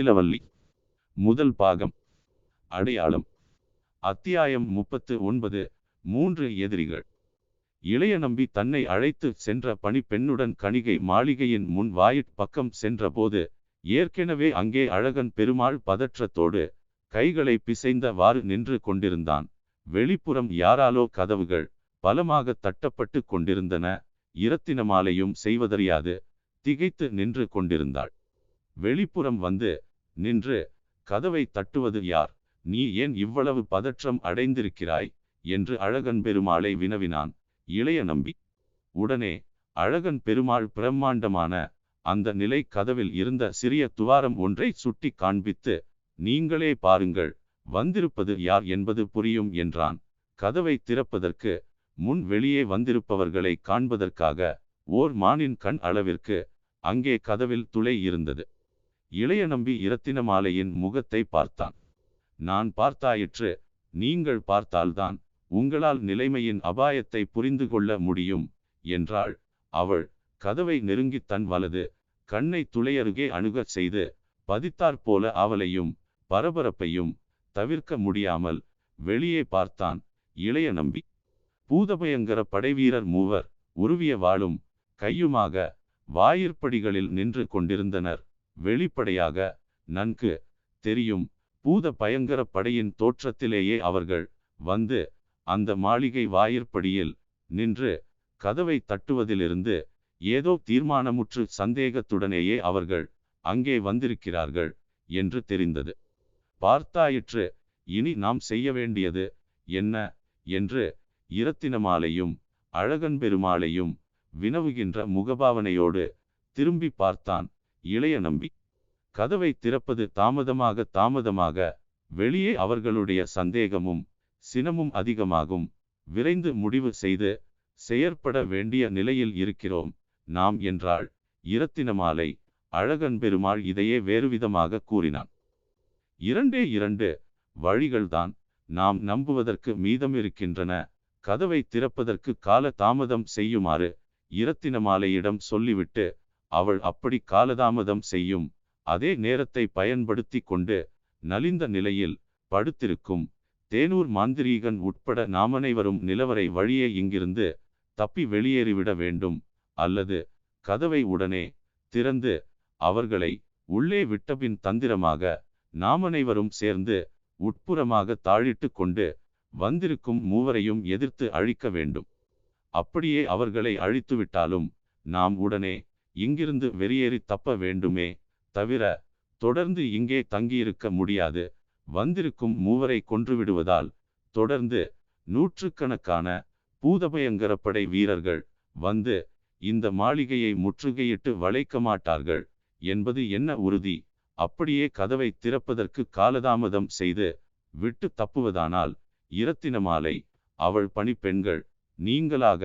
முத்திலவல்லி முதல் பாகம். அடையாளம். அத்தியாயம் முப்பத்து ஒன்பது மூன்று எதிரிகள். இளைய நம்பி தன்னை அழைத்து சென்ற பணிப்பெண்ணுடன் கணிகை மாளிகையின் முன் வாயிற் பக்கம் சென்றபோது ஏற்கெனவே அங்கே அழகன் பெருமாள் பதற்றத்தோடு கைகளை பிசைந்தவாறு நின்று கொண்டிருந்தான். வெளிப்புறம் யாராலோ கதவுகள் பலமாக தட்டப்பட்டு கொண்டிருந்தன. இரத்தின மாலையும் செய்வதறியாது திகைத்து நின்று கொண்டிருந்தாள். வெளிப்புறம் வந்து நின்று கதவை தட்டுவது யார்? நீ ஏன் இவ்வளவு பதற்றம் அடைந்திருக்கிறாய்? என்று அழகன் பெருமாளை வினவினான். இளைய நம்பி உடனே அழகன் பெருமாள் பிரம்மாண்டமான அந்த நிலை கதவில் இருந்த சிறிய துவாரம் ஒன்றை சுட்டி காண்பித்து நீங்களே பாருங்கள் வந்திருப்பது யார் என்பது புரியும் என்றான். கதவை திறப்பதற்கு முன் வெளியே வந்திருப்பவர்களை காண்பதற்காக ஓர் மானின் கண் அளவிற்கு அங்கே கதவில் துளை இருந்தது. இளைய நம்பி இரத்தினமாலையின் முகத்தை பார்த்தான். நான் பார்த்தாயிற்று நீங்கள் பார்த்தால்தான் உங்களால் நிலைமையின் அபாயத்தை புரிந்து கொள்ள முடியும் என்றாள். அவள் கதவை நெருங்கி தன் வலது கண்ணை துளையருகே அணுகச் செய்து பதித்தாற்போல அவளையும் பரபரப்பையும் தவிர்க்க முடியாமல் வெளியே பார்த்தான் இளைய நம்பி. பூதபயங்கர படைவீரர் மூவர் உருவிய வாளும் கையுமாக வாயிற்படிகளில் நின்று கொண்டிருந்தனர். வெளிப்படையாக நன்கு தெரியும். பூத பயங்கர படையின் தோற்றத்திலேயே அவர்கள் வந்து அந்த மாளிகை வாயிற்படியில் நின்று கதவை தட்டுவதிலிருந்து ஏதோ தீர்மானமுற்று சந்தேகத்துடனேயே அவர்கள் அங்கே வந்திருக்கிறார்கள் என்று தெரிந்தது. பார்த்தாயிற்று இனி நாம் செய்ய வேண்டியது என்ன என்று இரத்தினமாலையும் அழகன் பெருமாளையும் வினவுகின்ற முகபாவனையோடு திரும்பி பார்த்தான். இளைய நம்பி. கதவை திறப்பது தாமதமாக தாமதமாக வெளியே அவர்களுடைய சந்தேகமும் சினமும் அதிகமாகும். விரைந்து முடிவு செய்து செயற்பட வேண்டிய நிலையில் இருக்கிறோம். நாம் என்றாள். இரத்தினமாலை அழகன் பெருமாள் இதையே வேறுவிதமாக கூறினான். இரண்டே இரண்டு வழிகள்தான் நாம் நம்புவதற்கு மீதமிருக்கின்றன கதவை திறப்பதற்கு கால தாமதம் செய்யுமாறு இரத்தினமாலையிடம் சொல்லிவிட்டு அவள் அப்படி காலதாமதம் செய்யும். அதே நேரத்தை பயன்படுத்தி கொண்டு நலிந்த நிலையில் படுத்திருக்கும் தேனூர் மாந்திரீகன் உட்பட நாமனைவரும் நிலவரை வழியே இங்கிருந்து தப்பி வெளியேறிவிட வேண்டும். அல்லது கதவை உடனே திறந்து அவர்களை உள்ளே விட்டபின் தந்திரமாக நாமனைவரும் சேர்ந்து உட்புறமாக தாழிட்டு கொண்டு வந்திருக்கும் மூவரையும் எதிர்த்து அழிக்க வேண்டும். அப்படியே அவர்களை அழித்துவிட்டாலும் நாம் உடனே இங்கிருந்து வெளியேறி தப்ப வேண்டுமே தவிர தொடர்ந்து இங்கே தங்கியிருக்க முடியாது. வந்திருக்கும் மூவரை கொன்றுவிடுவதால் தொடர்ந்து நூற்றுக்கணக்கான பூதபயங்கரப்படை வீரர்கள் வந்து இந்த மாளிகையை முற்றுகையிட்டு வளைக்க மாட்டார்கள் என்பது என்ன உறுதி? அப்படியே கதவை திறப்பதற்கு காலதாமதம் செய்து விட்டு தப்புவதானால் இரத்தின மாலை அவள் பணிப்பெண்கள் நீங்களாக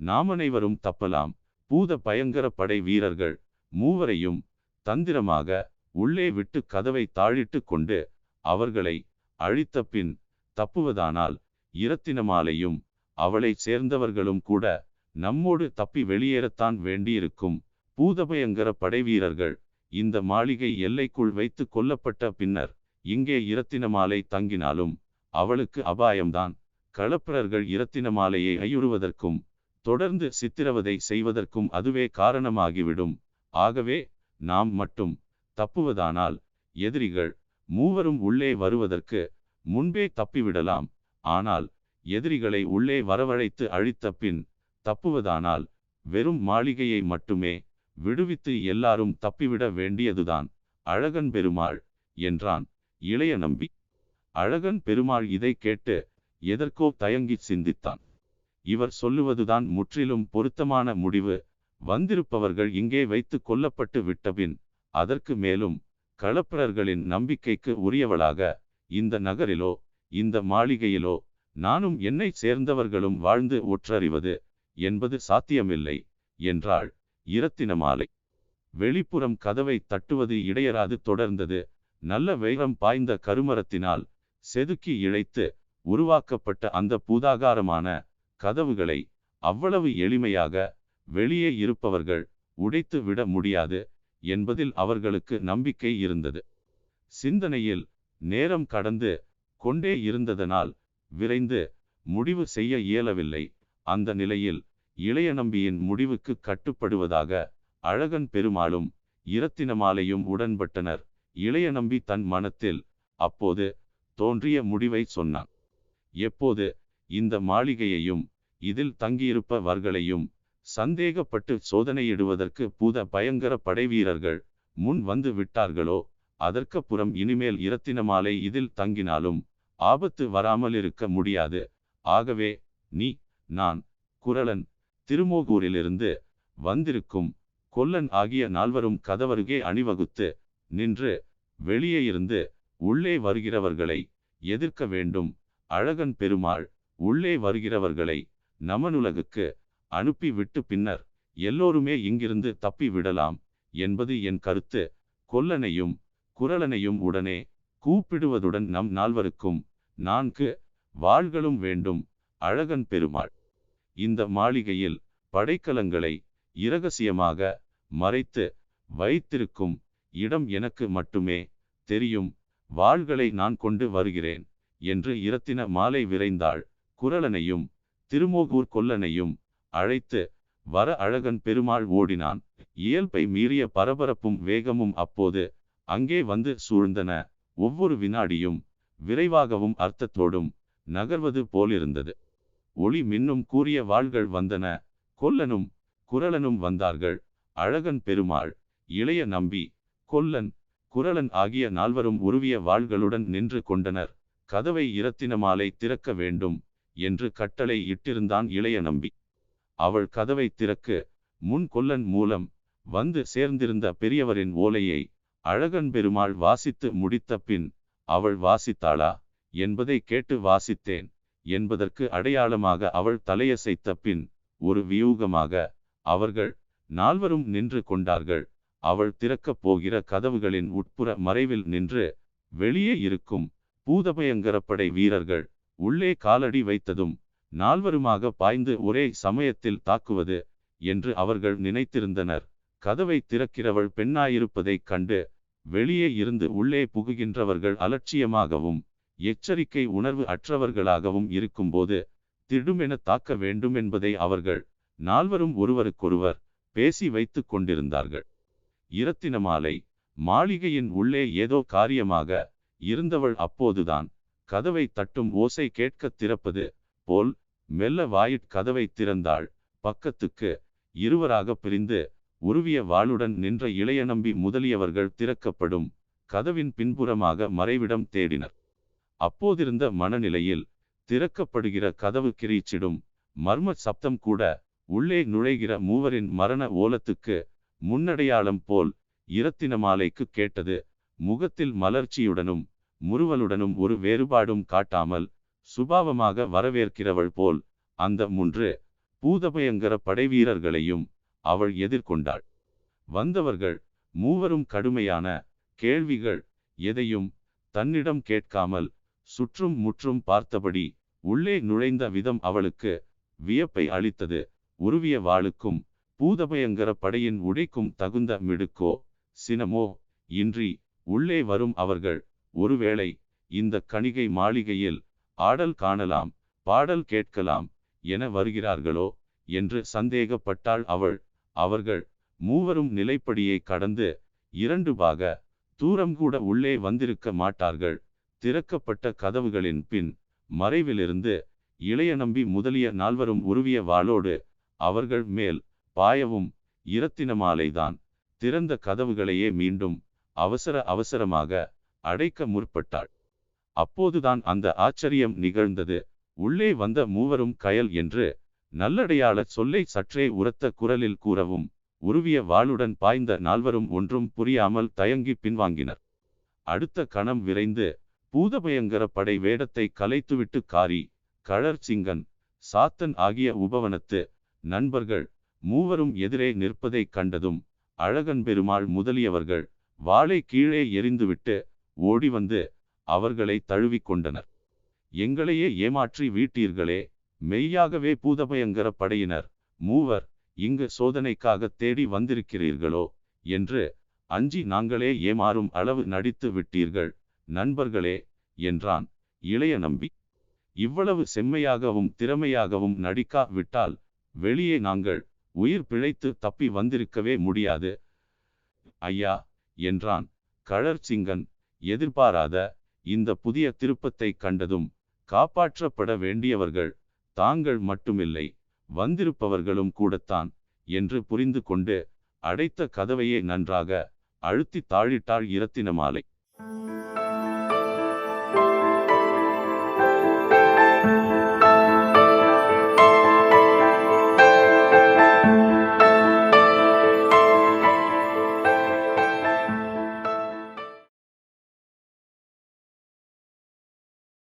நாமனைவரும் தப்பலாம். பூத பயங்கர படை வீரர்கள் மூவரையும் தந்திரமாக உள்ளே விட்டு கதவை தாழிட்டு கொண்டு அவர்களை அழித்த பின் தப்புவதானால் இரத்தினமாலையும் அவளை சேர்ந்தவர்களும் கூட நம்மோடு தப்பி வெளியேறத்தான் வேண்டியிருக்கும். பூதபயங்கர படைவீரர்கள் இந்த மாளிகை எல்லைக்குள் வைத்து கொல்லப்பட்ட பின்னர் இங்கே இரத்தினமாலை தங்கினாலும் அவளுக்கு அபாயம்தான். களப்பிரர்கள் இரத்தினமாலையை ஐயுறுவதற்கும் தொடர்ந்து சித்திரவதை செய்வதற்கும் அதுவே காரணமாகிவிடும். ஆகவே நாம் மட்டும் தப்புவதானால் எதிரிகள் மூவரும் உள்ளே வருவதற்கு முன்பே தப்பிவிடலாம். ஆனால் எதிரிகளை உள்ளே வரவழைத்து அழித்த பின் தப்புவதானால் வெறும் மாளிகையை மட்டுமே விடுவித்து எல்லாரும் தப்பிவிட வேண்டியதுதான். அழகன் பெருமாள் என்றான் இளைய நம்பி அழகன் பெருமாள் இதை கேட்டு எதற்கோ தயங்கி சிந்தித்தான். இவர் சொல்லுவதுதான் முற்றிலும் பொருத்தமான முடிவு. வந்திருப்பவர்கள் இங்கே வைத்து கொல்லப்பட்டு விட்டபின் அதற்கு மேலும் களப்பிரர்களின் நம்பிக்கைக்கு உரியவளாக இந்த நகரிலோ இந்த மாளிகையிலோ நானும் என்னை சேர்ந்தவர்களும் வாழ்ந்து ஒற்றறிவது என்பது சாத்தியமில்லை என்றாள் இரத்தினமாலை. வெளிப்புறம் கதவை தட்டுவது இடையராது தொடர்ந்தது. நல்ல வைரம் பாய்ந்த கருமரத்தினால் செதுக்கி இழைத்து உருவாக்கப்பட்ட அந்த பூதாகாரமான கதவுகளை அவ்வளவு எளிமையாக வெளியே இருப்பவர்கள் உடைத்து விட முடியாது என்பதில் அவர்களுக்கு நம்பிக்கை இருந்தது. சிந்தனையில் நேரம் கடந்து கொண்டே இருந்ததனால் விரைந்து முடிவு செய்ய இயலவில்லை. அந்த நிலையில் இளைய நம்பியின் முடிவுக்கு கட்டுப்படுவதாக அழகன் பெருமாளும் இரத்தினமாலையும் உடன்பட்டனர். இளைய நம்பி தன் மனத்தில் அப்போது தோன்றிய முடிவை சொன்னான். எப்போது இந்த மாளிகையையும் இதில் தங்கியிருப்பவர்களையும் சந்தேகப்பட்டு சோதனையிடுவதற்கு பூத பயங்கர படைவீரர்கள் முன் வந்து விட்டார்களோ அதற்கப்புறம் இனிமேல் இரத்தினமாலை இதில் தங்கினாலும் ஆபத்து வராமல் இருக்க முடியாது. ஆகவே நீ நான் குரலன் திருமோகூரிலிருந்து வந்திருக்கும் கொல்லன் ஆகிய நால்வரும் கதவருகே அணிவகுத்து நின்று வெளியே இருந்து உள்ளே வருகிறவர்களை எதிர்க்க வேண்டும். அழகன் பெருமாள் உள்ளே வருகிறவர்களை நமனுலகுக்கு அனுப்பி விட்டு பின்னர் எல்லோருமே இங்கிருந்து தப்பி விடலாம் என்பது என் கருத்து. கொல்லனையும் குரலனையும் உடனே கூப்பிடுவதுடன் நம் நால்வருக்கும் நான்கு வாள்களும் வேண்டும். அழகன் பெருமாள். இந்த மாளிகையில் படைக்கலங்களை இரகசியமாக மறைத்து வைத்திருக்கும் இடம் எனக்கு மட்டுமே தெரியும். வாள்களை நான் கொண்டு வருகிறேன் என்று இரத்தின மாலை விரைந்தாள். குரலனையும் திருமோகூர் கொல்லனையும் அழைத்து வர அழகன் பெருமாள் ஓடினான். இயல்பை மீறிய பரபரப்பும் வேகமும் அப்போது அங்கே வந்து சூழ்ந்தன. ஒவ்வொரு வினாடியும் விரைவாகவும் அர்த்தத்தோடும் நகர்வது போலிருந்தது. ஒளி மின்னும் கூறிய வாள்கள் வந்தன. கொல்லனும் குரலனும் வந்தார்கள். அழகன் பெருமாள் இளைய நம்பி கொல்லன் குரலன் ஆகிய நால்வரும் உருவிய வாள்களுடன் நின்று கொண்டனர். கதவை இரத்தினமாலை திறக்க வேண்டும். என்று கட்டளை இட்டிருந்தான் இளைய நம்பி. அவள் கதவை திறக்கு முன் கொல்லன் மூலம் வந்து சேர்ந்திருந்த பெரியவரின் ஓலையை அழகன் பெருமாள் வாசித்து முடித்த பின் அவள் வாசித்தாளா? என்பதை கேட்டு வாசித்தேன் என்பதற்கு அடையாளமாக அவள் தலையசைத்த பின் ஒரு வியூகமாக அவர்கள் நால்வரும் நின்று கொண்டார்கள். அவள் திறக்கப் போகிற கதவுகளின் உட்புற மறைவில் நின்று வெளியே இருக்கும் பூதபயங்கரப்படை வீரர்கள் உள்ளே காலடி வைத்ததும் நால்வருமாக பாய்ந்து ஒரே சமயத்தில் தாக்குவது என்று அவர்கள் நினைத்திருந்தனர். கதவை திறக்கிறவள் பெண்ணாயிருப்பதைக் கண்டு வெளியே இருந்து உள்ளே புகுகின்றவர்கள் அலட்சியமாகவும் எச்சரிக்கை உணர்வு அற்றவர்களாகவும் இருக்கும்போது திடுமென தாக்க வேண்டுமென்பதை அவர்கள் நால்வரும் ஒருவருக்கொருவர் பேசி வைத்து கொண்டிருந்தார்கள். இரத்தின மாலை மாளிகையின் உள்ளே ஏதோ காரியமாக இருந்தவள் அப்போதுதான் கதவை தட்டும் ஓசை கேட்கத் திறப்பது போல் மெல்ல வாயிற் கதவை திறந்தாள். பக்கத்துக்கு இருவராக பிரிந்து உருவிய வாளுடன் நின்ற இளைய நம்பி முதலியவர்கள் திறக்கப்படும் கதவின் பின்புறமாக மறைவிடம் தேடினர். அப்போதிருந்த மனநிலையில் திறக்கப்படுகிற கதவு கிரீச்சிடும். மர்ம சப்தம் கூட உள்ளே நுழைகிற மூவரின் மரண ஓலத்துக்கு முன்னடையாளம் போல் இரத்தின மாலைக்கு கேட்டது முகத்தில் மலர்ச்சியுடனும் முறுவலுடனும் ஒரு வேறுபாடும் காட்டாமல் சுபாவமாக வரவேற்கிறவள் போல் அந்த முன்று பூதபயங்கர படைவீரர்களையும் அவள் எதிர்கொண்டாள். வந்தவர்கள் மூவரும் கடுமையான கேள்விகள் எதையும் தன்னிடம் கேட்காமல் சுற்றும் முற்றும் பார்த்தபடி உள்ளே நுழைந்த விதம் அவளுக்கு வியப்பை அளித்தது. உருவிய வாளுக்கும் பூதபயங்கர படையின் உடைக்கும் தகுந்த மிடுக்கோ சினமோ இன்றி உள்ளே வரும் அவர்கள் ஒருவேளை இந்த கணிகை மாளிகையில் ஆடல் காணலாம் பாடல் கேட்கலாம் என வருகிறார்களோ என்று சந்தேகப்பட்டாள் அவள். அவர்கள் மூவரும் நிலைப்படியை கடந்து இரண்டு பாக தூரம் கூட உள்ளே வந்திருக்க மாட்டார்கள். திறக்கப்பட்ட கதவுகளின் பின் மறைவிலிருந்து இளைய நம்பி முதலிய நால்வரும் உருவிய வாளோடு அவர்கள் மேல் பாயவும் இரத்தினமாலைதான் திறந்த கதவுகளையே மீண்டும் அவசர அவசரமாக அடைக்க முற்பட்டாள். அப்போதுதான் அந்த ஆச்சரியம் நிகழ்ந்தது. உள்ளே வந்த மூவரும் கயல் என்று நல்லடையாள சொல்லை சற்றே உரத்த குரலில் கூறவும் உருவிய வாளுடன் பாய்ந்த நால்வரும் ஒன்றும் புரியாமல் தயங்கி பின்வாங்கினர். அடுத்த கணம் விரைந்து பூதபயங்கர படை வேடத்தை கலைத்துவிட்டு காரி கழற் சிங்கன் சாத்தன் ஆகிய உபவனத்து நண்பர்கள் மூவரும் எதிரே நிற்பதைக் கண்டதும் அழகன் பெருமாள் முதலியவர்கள் வாளை கீழே எறிந்துவிட்டு ஓடி வந்து அவர்களை தழுவிக்கொண்டனர். எங்களையே ஏமாற்றி வீட்டீர்களே மெய்யாகவே பூதபயங்கர படையினர் மூவர் இங்கு சோதனைக்காக தேடி வந்திருக்கிறீர்களோ? என்று அஞ்சி நாங்களே ஏமாறும் அளவு நடித்து விட்டீர்கள் நண்பர்களே என்றான் இளைய நம்பி. இவ்வளவு செம்மையாகவும் திறமையாகவும் நடிக்கா விட்டால் வெளியே நாங்கள் உயிர் பிழைத்து தப்பி வந்திருக்கவே முடியாது. ஐயா என்றான் கழற்சிங்கன் எதிர்பாராத இந்த புதிய திருப்பத்தை கண்டதும் காப்பாற்றப்பட வேண்டியவர்கள் தாங்கள் மட்டுமில்லை வந்திருப்பவர்களும் கூடத்தான் என்று புரிந்து கொண்டு அடைத்த கதவையே நன்றாக அழுத்தி தாழிட்டாள் இரத்தினமாலை